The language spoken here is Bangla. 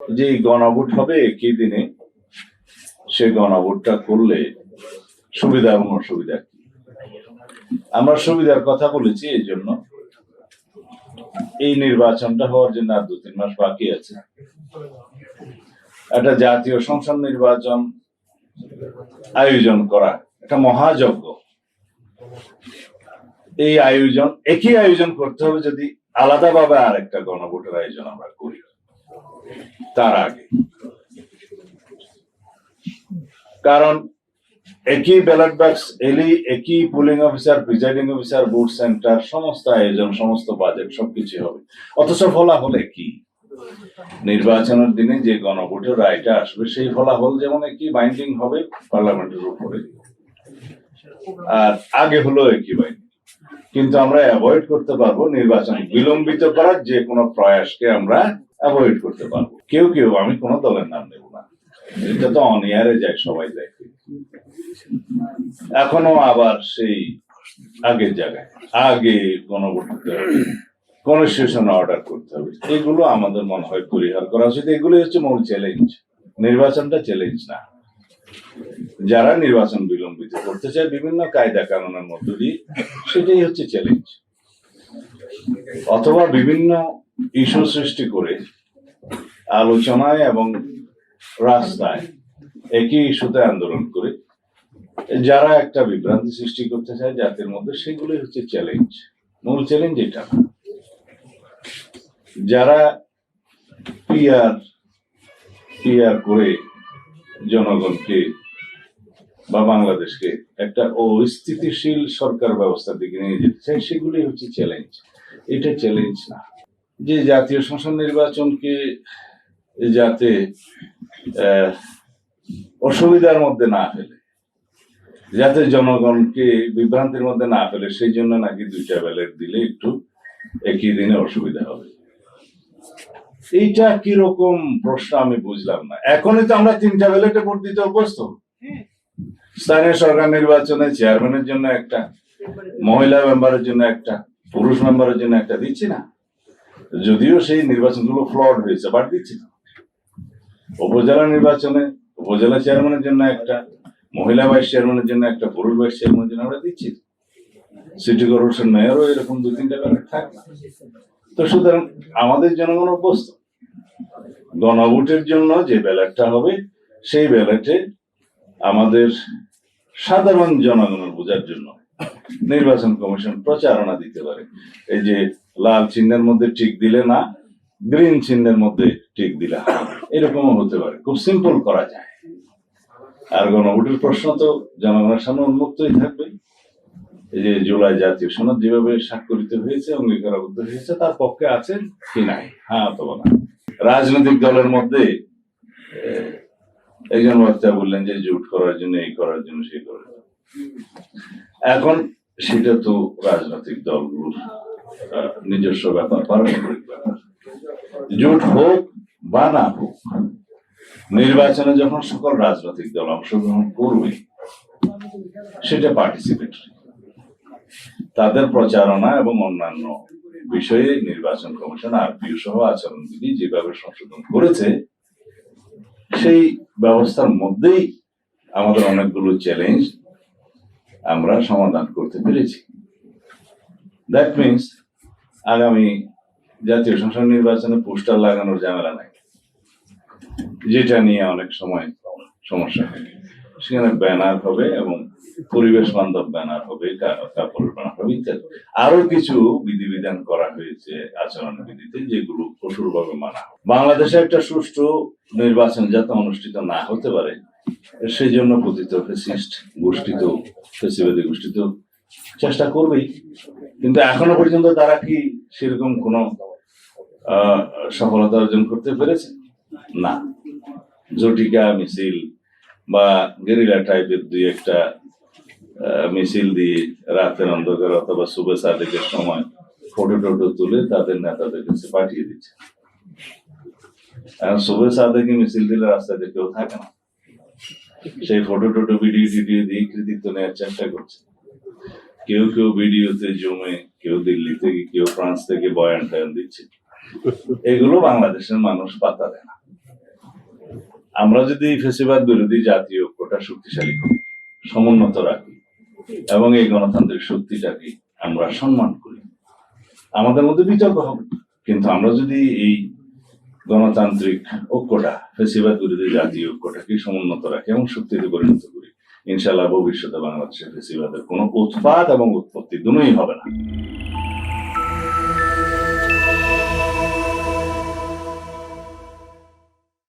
যে গণভোট হবে একই দিনে, সে গণভোটটা করলে সুবিধা এবং অসুবিধা কি? আমরা সুবিধার কথা বলেছি এই জন্য। এই নির্বাচনটা হওয়ার জন্য আর দু তিন মাস বাকি আছে। একটা জাতীয় সংসদ নির্বাচন আয়োজন করা একটা মহাযজ্ঞ। এই আয়োজন, একই আয়োজন করতে হবে যদি আলাদাভাবে আর একটা গণভোটের আয়োজন আমরা করি। তার আগে। কারণ, একই ব্যালট বাক্স এলি, একই polling officer presiding officer booth centre সমস্ত আয়োজন, সমস্ত বাজেট সবকিছু হবে। অথচ ফলাফল একই। নির্বাচনের দিনে যে গণভোটের রায়টা আসবে, সেই ফলাফল যেমন একই বাইন্ডিং হবে পার্লামেন্টের উপরে। আর আগে হলো একই বাইন্ডিং কিন্তু আমরা অ্যাভয়েড করতে পারব নির্বাচন বিলম্বিত করার যে কোনো প্রয়াসকে আমরা অ্যাভয়েড করতে পারব। কেউ কেউ, আমি কোনো দলের নাম নেব না। এটা তো অনিয়ারে যায়, সবাই দেখে এখনও আবার সেই আগের জায়গায়, আগে হবে কনস্টিটিউশন অর্ডার করতে হবে। এগুলো আমাদের মনে হয় পরিহার করা উচিত। এগুলো হচ্ছে মূল চ্যালেঞ্জ নির্বাচনটা চ্যালেঞ্জ না। যারা নির্বাচন বিলম্বিত করতে চায়, বিভিন্ন কায়দা কানুনের মধ্য দিয়ে, সেটাই হচ্ছে চ্যালেঞ্জ অথবা বিভিন্ন ইস্যু সৃষ্টি করে আলোচনায় এবং রাস্তায় একই ইস্যুতে আন্দোলন করে। যারা একটা বিভ্রান্তি সৃষ্টি করতে চায় জাতির মধ্যে, সেগুলোই হচ্ছে চ্যালেঞ্জ মূল চ্যালেঞ্জ এটা। যারা পিয়ার পিয়ার করে জনগণকে বা বাংলাদেশকে একটা অস্থিতিশীল সরকার ব্যবস্থার দিকে নিয়ে যেতে চায় সেগুলি হচ্ছে চ্যালেঞ্জ এটা চ্যালেঞ্জ না। যে জাতীয় সংসদ নির্বাচনকে যাতে আহ, অসুবিধার মধ্যে না ফেলে। যাতে জনগণকে বিভ্রান্তির মধ্যে না ফেলে সেই জন্য নাকি দুইটা ব্যালেট দিলে একটু একই দিনে অসুবিধা হবে। এইটা কীরকম প্রশ্ন আমি বুঝলাম না। এখনই তো আমরা তিনটা ব্যালেটে ভোট দিতে অভ্যস্ত। স্থানীয় সরকার নির্বাচনে চেয়ারম্যানের জন্য একটা মহিলা মেম্বারের জন্য একটা পুরুষ মেম্বারের জন্য একটা দিচ্ছি না। যদিও সেই নির্বাচনগুলো ফ্লড হয়েছে বাট দিচ্ছি না। উপজেলা নির্বাচনে, উপজেলা চেয়ারম্যানের জন্য একটা, মহিলা ভাইস চেয়ারম্যানের জন্য একটা, পুরুষ ভাইস চেয়ারম্যানের জন্য আমরা দিচ্ছি। সিটি কর্পোরেশন মেয়রও এরকম দু তিনটা ব্যাপার থাকে তো সুতরাং আমাদের জনগণ অভ্যস্ত। গণভোটের জন্য যে ব্যালটটা হবে, সেই ব্যালটে আমাদের সাধারণ জনগণের বোঝার জন্য নির্বাচন কমিশন প্রচারণা দিতে পারে। এই যে লাল চিহ্নের মধ্যে টিক দিলে না গ্রিন চিহ্নের মধ্যে টিক দিলে এরকমও হতে পারে। খুব সিম্পল করা যায়। আর গণভোটের প্রশ্ন তো জনগণের সামনে উন্মুক্তই থাকবে। এই যে জুলাই জাতীয় সনদ যেভাবে স্বাক্ষরিত হয়েছে, অঙ্গীকারাবদ্ধ হয়েছে, তার পক্ষে আছেন কি নাই? হ্যাঁ অথবা না রাজনৈতিক দলের মধ্যে একজন বক্তা বললেন যে জুট করার জন্য, এই করার জন্য, সেই করার জন্য। এখন সেটা তো রাজনৈতিক দলগুলোর নিজস্ব ব্যাপার, পারস্পরিক ব্যাপার। জোট হোক বা না হোক, নির্বাচনে যখন সকল রাজনৈতিক দল অংশগ্রহণ করবে, সেটা পার্টিসিপেটরি তাদের প্রচারণা এবং অন্যান্য বিষয়ে নির্বাচন কমিশন আর আরপিও সহ আচরণবিধি যেভাবে সংশোধন করেছে, সেই ব্যবস্থার মধ্যেই আমাদের অনেকগুলো চ্যালেঞ্জ আমরা সমাধান করতে পেরেছি। দ্যাট মিনস আগামী জাতীয় সংসদ নির্বাচনে পোস্টার লাগানোর ঝামেলা নাই। যেটা নিয়ে অনেক সময় সমস্যা হয়। সেখানে ব্যানার হবে এবং পরিবেশ বান্ধব ব্যানার হবে, কা- কাপড়ের ব্যানার হবে ইত্যাদি। আরও কিছু বিধিবিধান করা হয়েছে আচরণ বিধিতে যেগুলো কঠোরভাবে মানা হবে। বাংলাদেশে একটা সুষ্ঠু নির্বাচন যাতে অনুষ্ঠিত না হতে পারে সেই জন্য কথিত ফেসিস্ট গোষ্ঠী তো ফেসিবাদী গোষ্ঠী তো চেষ্টা করবেই। কিন্তু এখনও পর্যন্ত তারা কি সেরকম কোনো সফলতা অর্জন করতে পেরেছে? না। জটিকা মিছিল বা গেরিলা টাইপের দুই একটা মিছিল দিয়ে রাতের অন্ধকার অথবা শুভে সাদেকের সময় ফটো টটো তুলে তাদের নেতাদের কাছে পাঠিয়ে দিচ্ছে। শুভে সাদেকে মিছিল দিলে রাস্তাতে কেউ থাকে না। সেই ফটো টটো ভিডিও টিডিও দিয়ে কৃতিত্ব নেওয়ার চেষ্টা করছে। কেউ কেউ ভিডিওতে জমে, কেউ দিল্লি থেকে, কেউ ফ্রান্স থেকে বয়ান টয়ান দিচ্ছে। এগুলো বাংলাদেশের মানুষ পাতা দেয় না। আমরা যদি ফেসিবাদ বিরোধী জাতীয় ঐক্যটা শক্তিশালী করি, সমুন্নত রাখি, এবং এই গণতান্ত্রিক শক্তিটাকে আমরা সম্মান করি, আমাদের মধ্যে বিতর্ক হবে। কিন্তু আমরা যদি এই গণতান্ত্রিক ঐক্যটা, ফেসিবাদ বিরোধী জাতীয় ঐক্যটাকে সমুন্নত রাখি এবং শক্তিতে পরিণত করি ইনশাল্লাহ ভবিষ্যতে বাংলাদেশে ফেসিবাদের কোনো উৎপাদ এবং উৎপত্তি দুটোই হবে না।